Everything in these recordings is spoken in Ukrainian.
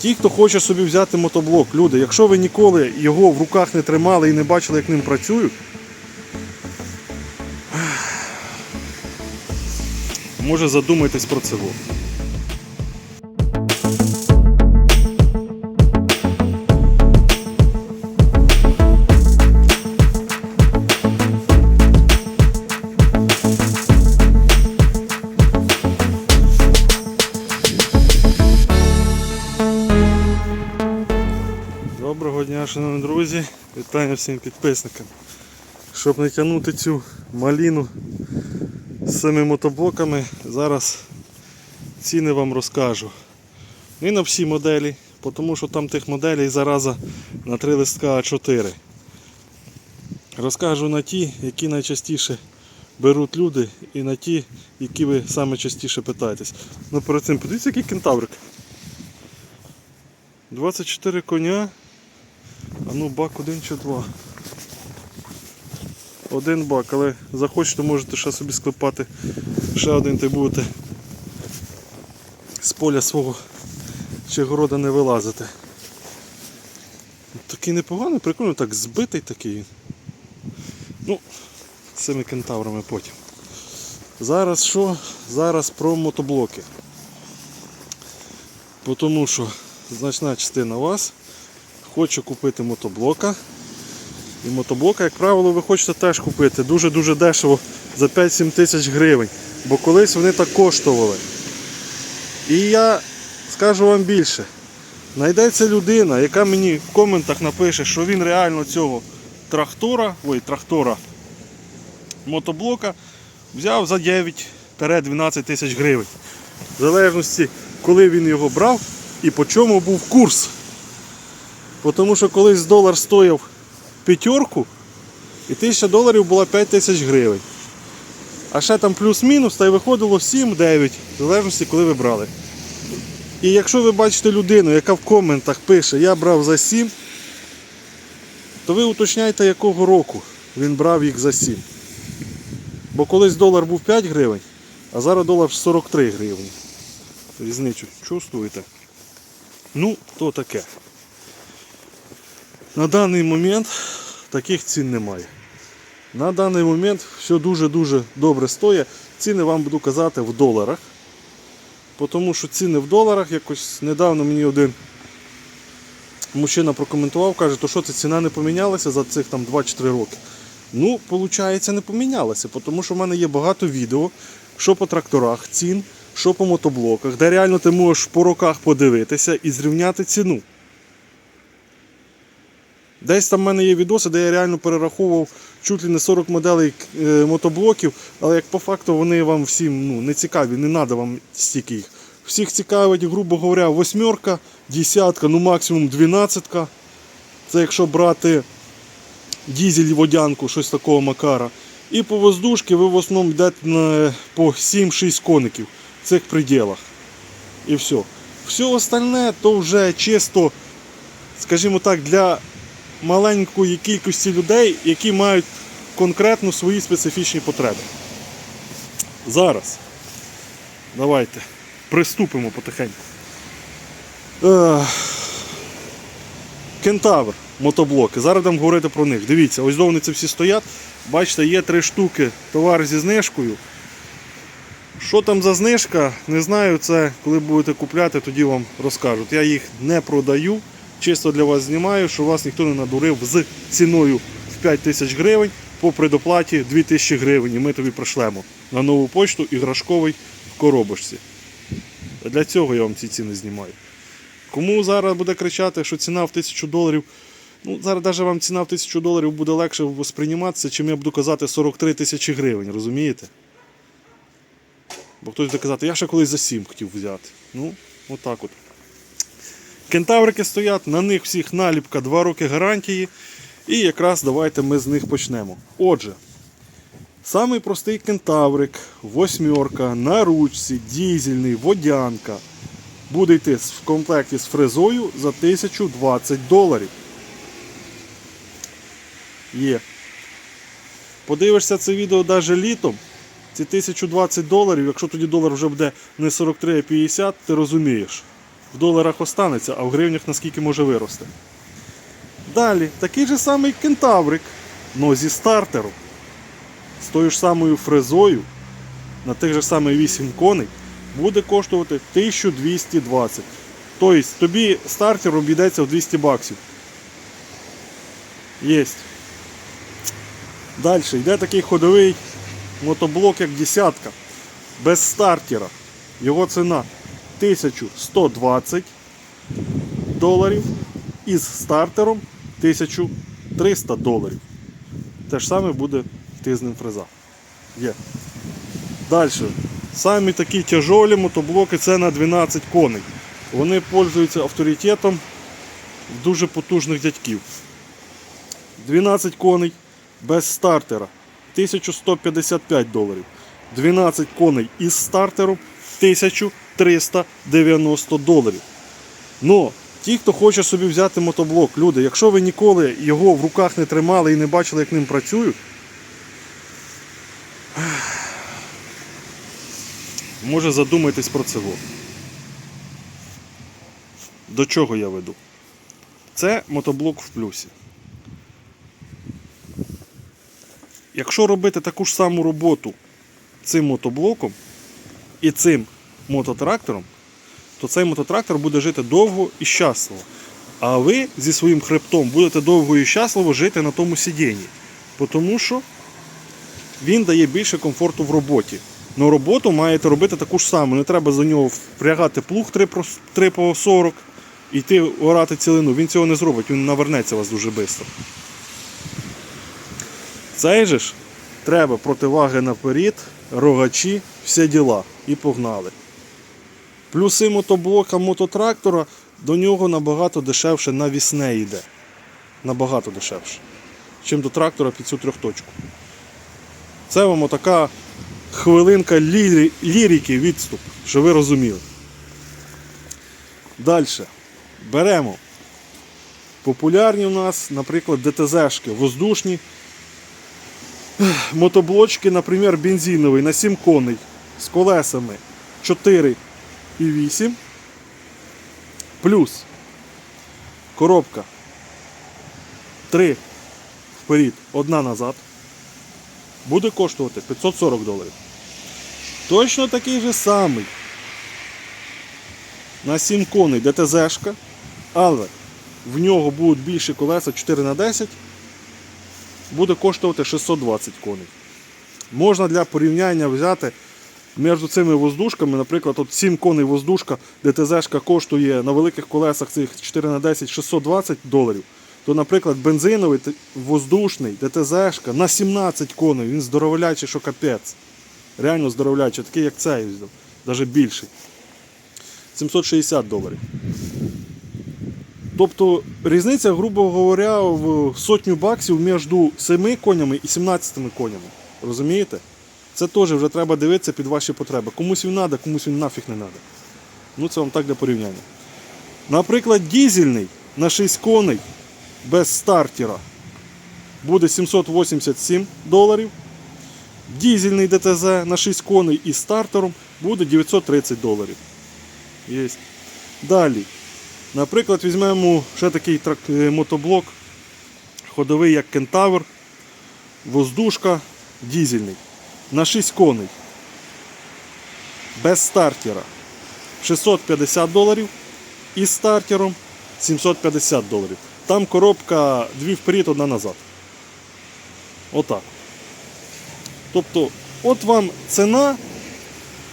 Ті, хто хоче собі взяти мотоблок, люди, якщо ви ніколи його в руках не тримали і не бачили, як ним працюють, може задумайтесь про це. Друзі. Всім підписникам. Щоб не тягнути цю маліну з цими мотоблоками, зараз ціни вам розкажу. Не на всі моделі, тому що там тих моделей зараза на 3 листка А4. Розкажу на ті, які найчастіше беруть люди, і на ті, які ви саме частіше питаєтесь. Ну перед цим подивіться, який кентаврик. 24 коня. Ну бак один чи два. Один бак, але захочете, можете ще собі склепати ще один та й будете з поля свого чи города не вилазити. Такий непоганий, прикольно, так збитий такий. Ну, цими кентаврами потім. Зараз що? Зараз про мотоблоки. Тому що значна частина вас хоче купити мотоблока. І мотоблока, як правило, ви хочете теж купити дуже-дуже дешево за 5-7 тисяч гривень. Бо колись вони так коштували. І я скажу вам більше. Знайдеться людина, яка мені в коментах напише, що він реально цього трактора, ой, трактора мотоблока взяв за 9-12 тисяч гривень. В залежності, коли він його брав і по чому був курс. Тому що колись долар стояв п'ятерку і 1000 доларів була 5 тисяч гривень. А ще там плюс-мінус, та й виходило 7-9, в залежності, коли ви брали. І якщо ви бачите людину, яка в коментах пише, я брав за 7, то ви уточняйте, якого року він брав їх за 7. Бо колись долар був 5 гривень, а зараз долар 43 гривні. Різницю чувствуєте? Ну, то таке. На даний момент таких цін немає. На даний момент все дуже-дуже добре стоїть. Ціни вам буду казати в доларах. Тому що ціни в доларах якось недавно мені один мужчина прокоментував, каже, то що це ціна не помінялася за цих там 2-3 роки. Ну, виходить, не помінялася, тому що в мене є багато відео, що по тракторах цін, що по мотоблоках, де реально ти можеш по роках подивитися і зрівняти ціну. Десь там в мене є відоси, де я реально перераховував чуть ли не 40 моделей е, мотоблоків, але як по факту вони вам всім ну, не цікаві, не треба вам стільки їх. Всіх цікавить, грубо говоря, восьмерка, десятка, ну максимум дванадцятка. Це якщо брати дізель водянку, щось такого макара. І по воздушки ви в основному йдете на, по 7-6 коників в цих пределах. І все. Все остальне то вже чисто, скажімо так, для маленької кількості людей, які мають конкретно свої специфічні потреби. Зараз давайте приступимо потихеньку. Кентавр мотоблоки. Зараз будемо говорити про них. Дивіться, ось до вони це всі стоять. Бачите, є три штуки товар зі знижкою. Що там за знижка, не знаю, це коли будете купляти, тоді вам розкажуть. Я їх не продаю, чисто для вас знімаю, щоб вас ніхто не надурив з ціною в 5 тисяч гривень по предоплаті 2 тисячі гривень. І ми тобі пришлемо на нову почту іграшковий в коробочці. Для цього я вам ці ціни знімаю. Кому зараз буде кричати, що ціна в 1000 доларів, ну зараз навіть вам ціна в 1000 доларів буде легше сприйматися, чим я буду казати 43 тисячі гривень, розумієте? Бо хтось буде казати, я ще колись за 7 хотів взяти. Ну, отак от. Кентаврики стоять, на них всіх наліпка 2 роки гарантії. І якраз давайте ми з них почнемо. Отже, самий простий кентаврик, восьмерка, на ручці, дізельний, водянка. Буде йти в комплекті з фрезою за 1020 доларів. Є. Подивишся це відео навіть літом. Ці 1020 доларів, якщо тоді долар вже буде не 43, а 50, ти розумієш. В доларах останеться, а в гривнях наскільки може вирости. Далі, такий же самий кентаврик, но зі стартером. З тою ж самою фрезою на тих же самих 8 коней буде коштувати 1220. Тобто тобі стартер обійдеться в 200 баксів. Єсть. Далі йде такий ходовий мотоблок, як десятка, без стартера. Його ціна 1120 доларів із стартером 1300 доларів. Те ж саме буде йти з ним фреза. Є. Далі. Самі такі тяжолі мотоблоки це на 12 коней. Вони пользуються авторитетом дуже потужних дядьків. 12 коней без стартера 1155 доларів. 12 коней із стартером 1390 доларів. Но ті, хто хоче собі взяти мотоблок, люди, якщо ви ніколи його в руках не тримали і не бачили, як ним працюють, може задумайтесь про це. До чого я веду? Це мотоблок в плюсі. Якщо робити таку ж саму роботу цим мотоблоком і цим мототрактором, то цей мототрактор буде жити довго і щасливо. А ви зі своїм хребтом будете довго і щасливо жити на тому сидінні. Тому що він дає більше комфорту в роботі. Но роботу маєте робити таку ж саму. Не треба за нього впрягати плуг 3 по- 3 по 40 і йти орати цілину. Він цього не зробить, він навернеться вас дуже швидко. Цей же ж треба противаги наперед, рогачі, всі діла. І погнали. Плюси мотоблока мототрактора до нього набагато дешевше навісне йде. Набагато дешевше. Чим до трактора під цю трьохточку. Це вам отака хвилинка лірі, лірики відступ, що ви розуміли. Далі. Беремо. Популярні у нас, наприклад, ДТЗшки, воздушні. Мотоблочки, наприклад, бензиновий на 7 коней з колесами 4 і 8. Плюс коробка 3 вперед, одна назад. Буде коштувати 540 доларів. Точно такий же самий. На 7 коней ДТЗшка, але в нього будуть більші колеса 4х10, буде коштувати 620 коней. Можна для порівняння взяти між цими воздушками, наприклад, от 7 коней воздушка, ДТЗшка коштує на великих колесах цих 4х10 620 доларів. То, наприклад, бензиновий воздушний ДТЗшка на 17 коней, він здоровлячий, що капець. Реально здоровлячий, такий як цей, навіть більший. 760 доларів. Тобто різниця, грубо говоря, в сотню баксів між 7 конями і 17 конями. Розумієте? Це теж вже треба дивитися під ваші потреби. Комусь він треба, комусь він нафіг не треба. Ну це вам так для порівняння. Наприклад, дізельний на 6 коней без стартера буде 787 доларів. Дізельний ДТЗ на 6 коней із стартером буде 930 доларів. Далі. Наприклад, візьмемо ще такий е, мотоблок ходовий, як Кентавр, воздушка, дізельний. На 6 коней. Без стартера 650 доларів. І стартером 750 доларів. Там коробка дві вперед, одна назад. Отак. Тобто, от вам ціна,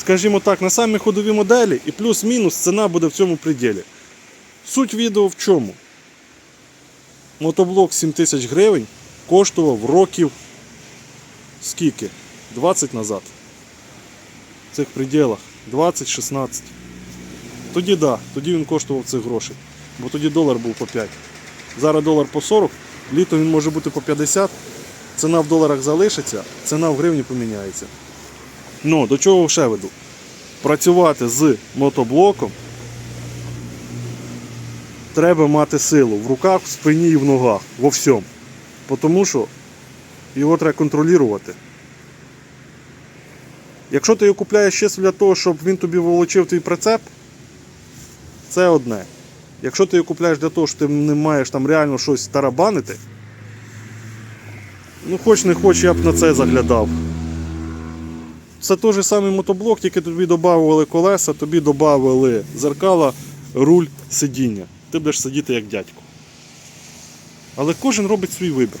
скажімо так, на самі ходові моделі і плюс-мінус ціна буде в цьому пределі. Суть відео в чому? Мотоблок 7 тисяч гривень коштував років скільки? 20 назад. В цих пределах. 20-16. Тоді да, тоді він коштував цих грошей. Бо тоді долар був по 5. Зараз долар по 40, літо він може бути по 50. Ціна в доларах залишиться, ціна в гривні поміняється. Ну, до чого ще веду? Працювати з мотоблоком треба мати силу в руках, в спині і в ногах, во всьому. Тому що його треба контролювати. Якщо ти його купляєш ще для того, щоб він тобі волочив твій прицеп, це одне. Якщо ти його купляєш для того, що ти не маєш там реально щось тарабанити, ну хоч не хоч, я б на це заглядав. Це той же самий мотоблок, тільки тобі додавали колеса, тобі додавали зеркала, руль, сидіння. Ти будеш сидіти як дядько. Але кожен робить свій вибір.